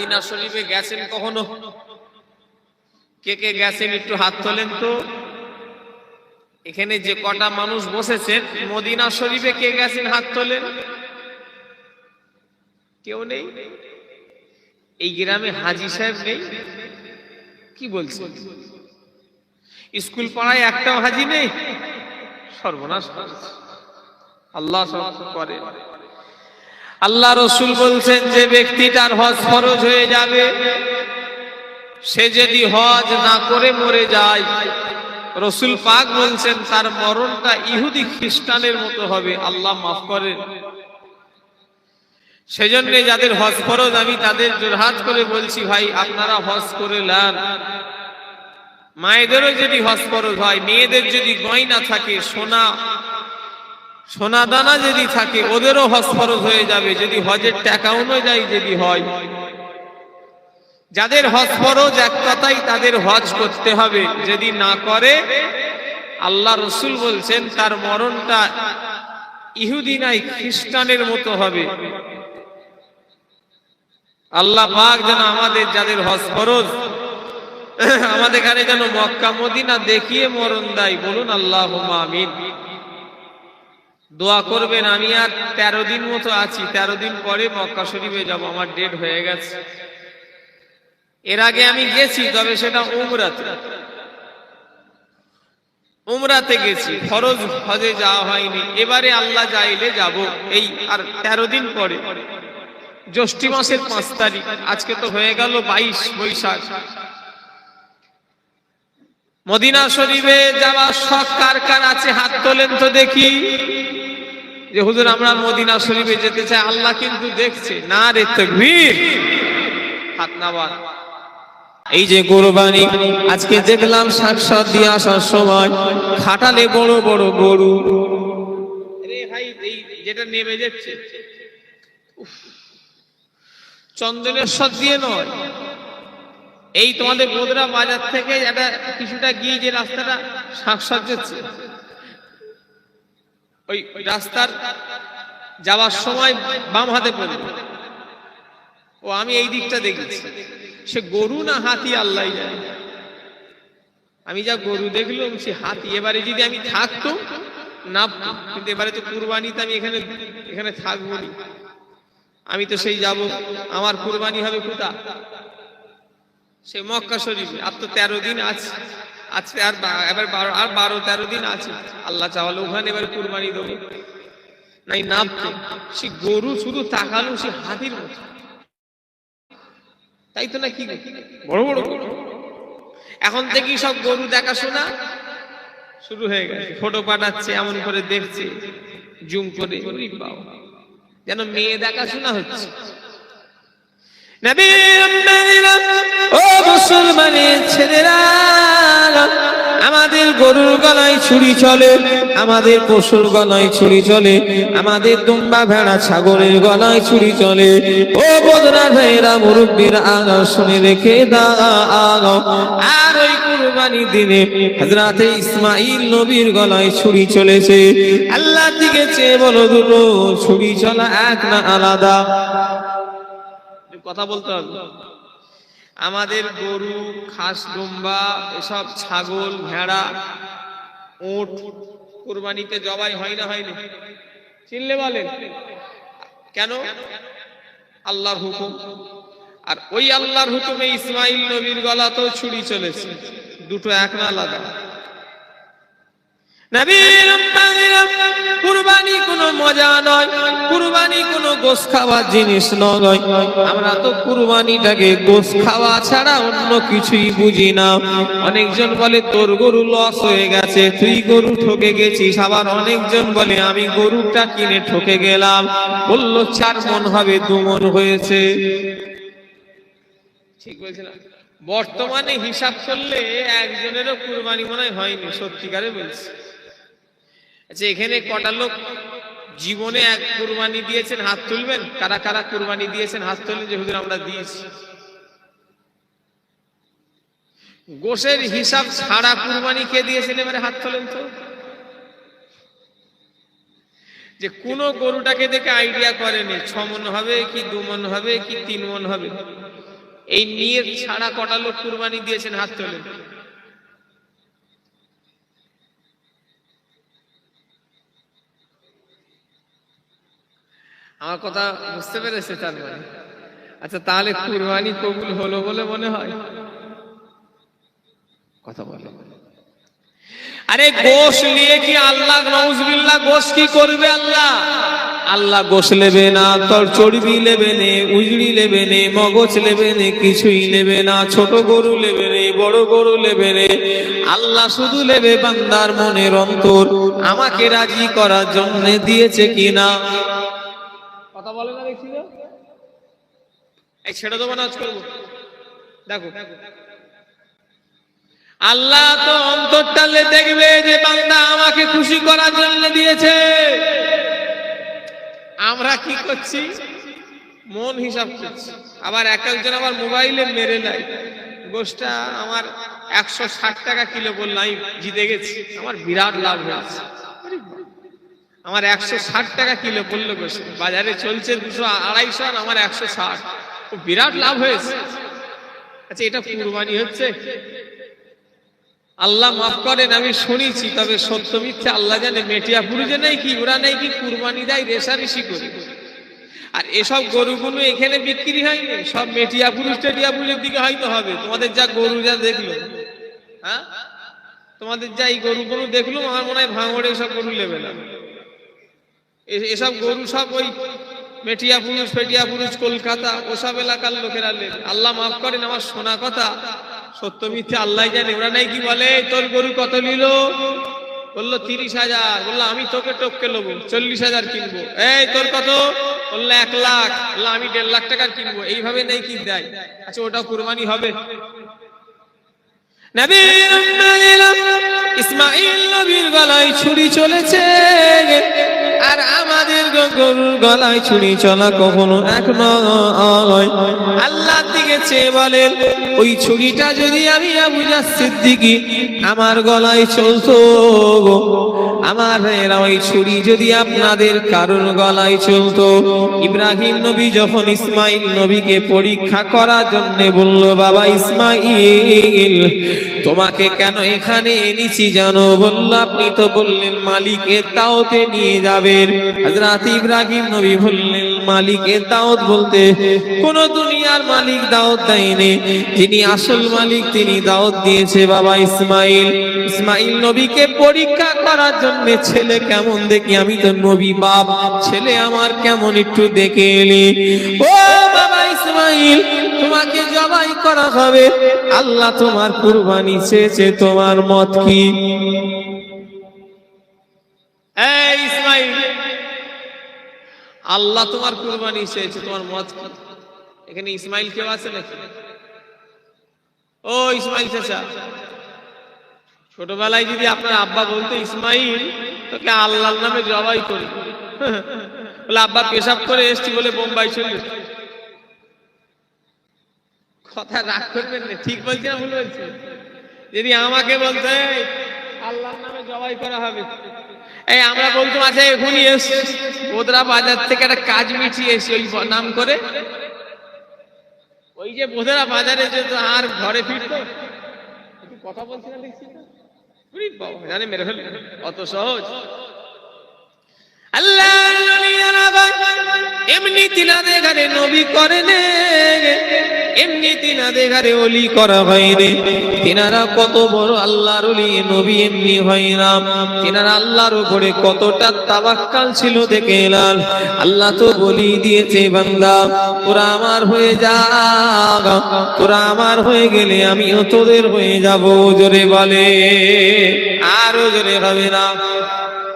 Medina শরীফে গেছেন কখনো? কে কে গেছেন একটু হাত তোলেন তো। এখানে যে কটা মানুষ বসেছেন, মদিনা শরীফে কে গেছেন হাত তোলেন? কেউ নেই? এই গ্রামে হাজি সাহেব নেই? কি বলছেন? স্কুল পাড়ায় একটাও হাজি নেই? সর্বনাশ আল্লাহ করে। আল্লাহ রসুল বলছেন, যে ব্যক্তিটার হজ ফরজ হয়ে যাবে, সে যদি হজ না করে মরে যায়, রসুল পাক বলছেন, তার মরণটা ইহুদি খ্রিস্টানের মতো হবে, আল্লাহ মাফ করেন। সেজন্য যাদের হজ ফরজ, আমি তাদের জোরহাত করে বলছি, ভাই, আপনারা হজ করে লান মায়েদেরও যদি হজ ফরজ হয়, মেয়েদের যদি গয়না থাকে, সোনা সোনা দানা যদি থাকে, ওদেরও হজ ফরজ হয়ে যাবে। যদি হজের টাকা অনুযায়ী যদি হয়। যাদের হজ ফরজ এক কথাই তাদের হজ করতে হবে। যদি না করে, আল্লাহ রসুল বলছেন, তার মরণটা ইহুদি নাই, খ্রিস্টানের মতো হবে। আল্লাহ পাক যেন আমাদের, যাদের হজ ফরজ, আমাদের এখানে যেন মক্কা, মদিনা দেখিয়ে মরণ দেয়। বলুন আল্লাহ আমিন। দোয়া করবেন, আমি আর তেরো দিন মতো আছি, তেরো দিন পরে মক্কা শরীফে যাব, আমার ডেট হয়ে গেছে। এর আগে আমি গেছি, তবে সেটা উমরাতে। উমরাতে গেছি, ফরজ হজে যাওয়া হয়নি, এবারে আল্লাহ চাইলে যাব, এই আর তেরো দিন পরে। জ্যৈষ্ঠী মাসের পাঁচ তারিখ, আজকে তো হয়ে গেল বাইশ বৈশাখ। মদিনা শরীফে যাওয়ার কার কার আছে? হাত তোলেন তো দেখি। যে হুজুর, আমরা মদিনা শরীফে যেতে চাই, আল্লাহ কিন্তু দেখছে। না রে তকবীর। হাত নাবান। এই যে কোরবানি, আজকে দেখলাম সাক্ষাৎ দিয়ে আসার সময় খাটালে বড় বড় গরু। যেটা নেমে যাচ্ছে। চন্দনেশ্বর দিয়ে নয়। এই তোমাদের বোদরা বাজার থেকে একটা কিছুটা গিয়ে যে রাস্তাটা সাক্ষাৎ যাচ্ছে। ওই রাস্তার যাওয়ার সময় বাম হাতে পড়বে ও, আমি এই দিকটা দেখেছি। সে গরু না হাতি, আল্লাহ আমি যা গরু দেখলাম, সে হাতি। এবারে যদি আমি থাকতো না কিন্তু এবারে তো কুরবানিতে আমি এখানে এখানে থাকব আমি তো সেই যাব, আমার কুরবানি হবে কোথা? সে মক্কা শরীফে। আর তো তেরো দিন আছে। আজকে আর এবার বারো আর বারো, তেরো দিন আছে। আল্লাহ ওখানে এবার কুরবানি নাই সে গরু শুধু তাকালো, সে হাতির তাই তো না কি বড় বড় এখন থেকেই সব গরু দেখাশোনা শুরু হয়ে গেছে। ফটো পাঠাচ্ছে, এমন করে দেখছে, জুম করে। যেন মেয়ে দেখাশোনা হচ্ছে। ও মুসলমানের ছেলেরা। আমাদের গরুর গলায় ছুরি চলে, আমাদের পশুর গলায় ছুরি চলে, আমাদের দুম্বা ভেড়া ছাগলের গলায় ছুরি চলে। ও বদরা ভাইরা, মুরব্বীর আগা শুনে রেখে দাও। আর ওই কুরবানি দিনে হযরতে ইসমাঈল নবীর গলায় ছুরি চলেছে। আল্লাহ দিকে চেয়ে বলো দুটো, ছুরি চলা এক না আলাদা? কথা বলতে হবে। আমাদের গরু, খাস ডুম্বা এসব ছাগল, ভেড়া, উট কুরবানিতে জবাই হয় না হয়নি চিনলে বলেন? কেন? আল্লাহর হুকুম। আর ওই আল্লাহর হুকুমে ইসমাইল নবীর গলা তো ছুরি চলেছে। দুটো এক না আলাদা নবীর কুরবানি মজা নয়। কুরবানি কোনো গোস খাওয়ার জিনিস নয়। আমরা তো কুরবানিটাকে গোস খাওয়া ছাড়া অন্য কিছুই বুঝি না। অনেকজন বলে, তোর গরু লস হয়ে গেছে, তুই গরু ঠকে গেছিস। আবার অনেকজন বলে, আমি গরুটা কিনে ঠকে গেলাম। বলল, চার মন হবে, দু মন হয়েছে। ঠিক বর্তমানে হিসাব করলে একজনেরও কুরবানি মনে হয়নি, সত্যিকারে বলছি। আচ্ছা এখানে কটা লোক জীবনে এক কুরবানি দিয়েছেন, হাত তুলবেন? কারা কারা কুরবানি দিয়েছেন, হাত তুলবেন যে, হুজুর, আমরা দিয়েছি। গোশের হিসাব ছাড়া কুরবানি কে দিয়েছেন? এবারে হাত তোলেন তো। যে, কোন গরুটাকে দেখে আইডিয়া করেনি, ছ মন হবে কি, দু মন হবে কি, তিন মন হবে। এই নিয়ে ছাড়া কটা লোক কুরবানি দিয়েছেন, হাত তোলে আমার কথা বুঝতে পেরেছে তার মানে? আচ্ছা তাহলে কুরবানি কবুল হলো বলে মনে হয়? কথা বলে। আরে গোশ নিয়ে কি আল্লাহ, নউজবিল্লাহ গোশ কি করবে আল্লাহ? আল্লাহ গোশ নেবে না তোর চর্বি নেবে নে, উজড়ি নেবে নে, মগজ নেবে নে, কিছুই নেবে না, ছোট গরু নেবে নে, বড় গরু নেবে নে। আল্লাহ শুধু নেবে বান্দার মনের অন্তর। আমাকে রাজি করার জন্য দিয়েছে কিনা? বলে না দেখছি তো? এই ছেড়ে দেবো না আজ করব দেখো। আল্লাহ তো অন্তরটালে দেখবে যে বান্দা আমাকে খুশি করার জন্য দিয়েছে। আমরা কি করছি? মন হিসাব করছি। আবার এক একজন আবার মোবাইলে মেরে নেয়। গোষ্ঠটা আমার একশো ষাট টাকা কিলো বললাম জিতে গেছি। আমার বিরাট লাভ হয়েছে। আমার একশো ষাট টাকা কিলো বলল গোষ্ঠ বাজারে চলছে দুশো আড়াইশো আর আমার একশো ষাট। বিরাট লাভ হয়েছে। আচ্ছা এটা কুরবানি হচ্ছে? আল্লাহ মাফ করেন, আমি শুনেছি, তবে সত্য মিথ্যে আল্লাহ জানে। মেটিয়া পুরুষে নেই কি ওরা নেই কি, কুরবানি দেয়, রেশারেশি করে। আর এসব গরুগুলো এখানে বিক্রি হয়নি। সব মেটিয়া পুরুষ টেটিয়া পুরুষের দিকে হয়তো হবে। তোমাদের যা গরু যা দেখল হ্যাঁ? তোমাদের যা এই গরুগুলো দেখল, আমার মনে হয় ভাঙড়ে এসব গরু নেবে না। এসব গরু সব ওই মেটিয়া পুরুষ, ফেটিয়া পুরুষ, কলকাতা, ওসব এলাকার লোকেরা নেবে আল্লাহ মাফ করেন, আমার শোনা কথা সত্য মিথ্যে, আল্লাহ জানে। ওরা নাই কি বলে, তোর গরু কত নিল? বলল, তিরিশ হাজার। বলল, আমি তোকে টপকে নেব, চল্লিশ হাজার কিনবো। এই, তোর কত? বলল, এক লাখ। বলল, আমি দেড় লাখ টাকার কিনবো। এইভাবে নেই কি দেয়? আচ্ছা ওটা কুরবানি হবে। ইসমাইল নবীর গলায় ছুরি চলেছে। আর আমাদের গরুর গলায় ছুরি চলা কখনো এক নয়। আল্লাহ দিকে চেয়ে বলেন, ওই ছুরিটা যদি আমি আবু সিদ্দিকী আমার গলায় চলতো আমার ভাইয়েরা, ওই ছুরি যদি আপনাদের কারোর গলায় চলতো। ইব্রাহিম নবী যখন ইসমাইল নবীকে পরীক্ষা করার জন্য বলল, বাবা ইসমাইল, তোমাকে কেন এখানে এনেছি জানো? বলল, আপনি তো বললেন মালিকের দাওতে নিয়ে যাবেন হযরত ইব্রাহিম নবী বললেন, মালিকের দাওত বলতে, কোন দুনিয়ার মালিক দাওত দেয়নি। যিনি আসল মালিক, তিনি দাওত দিয়েছে বাবা ইসমাইল। ইসমাইল নবীকে পরীক্ষা করার জন্য, ছেলে কেমন দেখি? আমি তো নবী বাপ। ছেলে আমার কেমন একটু দেখে এলি? ও বাবা ইসমাইল, তোমাকে জবাই করা হবে। আল্লাহ তোমার কুরবানি চেয়েছে, তোমার মত কি? এই ইসমাইল আল্লাহ তোমার কুরবানি চেয়েছে তোমার মত। এখানে ইসমাইল কেউ আছে নাকি? ও ইসমাইল চাচা। ছোটবেলায় যদি আপনার আব্বা বলতো ইসমাইল তোকে আল্লাহর নামে জবাই করি। বলে আব্বা পেশাব করে এসছি বলে বোম্বাই চলে কথা রাগ করবেন না ঠিক বলছি না ভুল বলছি? যদি আমাকে বলতে "এই, আল্লাহর নামে জবাই করা হবে। এই আমরা বলতাম আচ্ছা এখনই এস। বোদরা বাজার থেকে একটা কাজ মিটিয়ে এসি ওই নাম করে। ওই যে বোধরা বাজারে যেত আর ঘরে ফিরতো। কথা বলছি না। দেখছি জানে মেরে ফেলবে অত সহজ। আল্লাহ এমনি তিনাদের ঘরে নবী করে নে এমনি তিনাদের ঘরে অলি করা হয়নি। তিনারা কত বড় আল্লাহর অলি, নবী এমনি হয় না। তিনারা আল্লাহর উপরে কতটা তাবাক্কাল ছিল দেখে এলাম আল্লাহ তো বলি দিয়েছে, বান্দা, তোরা আমার হয়ে যা। তোরা আমার হয়ে গেলে আমিও তোদের হয়ে যাব, জোরে বলে। আরও জোরে হবে না।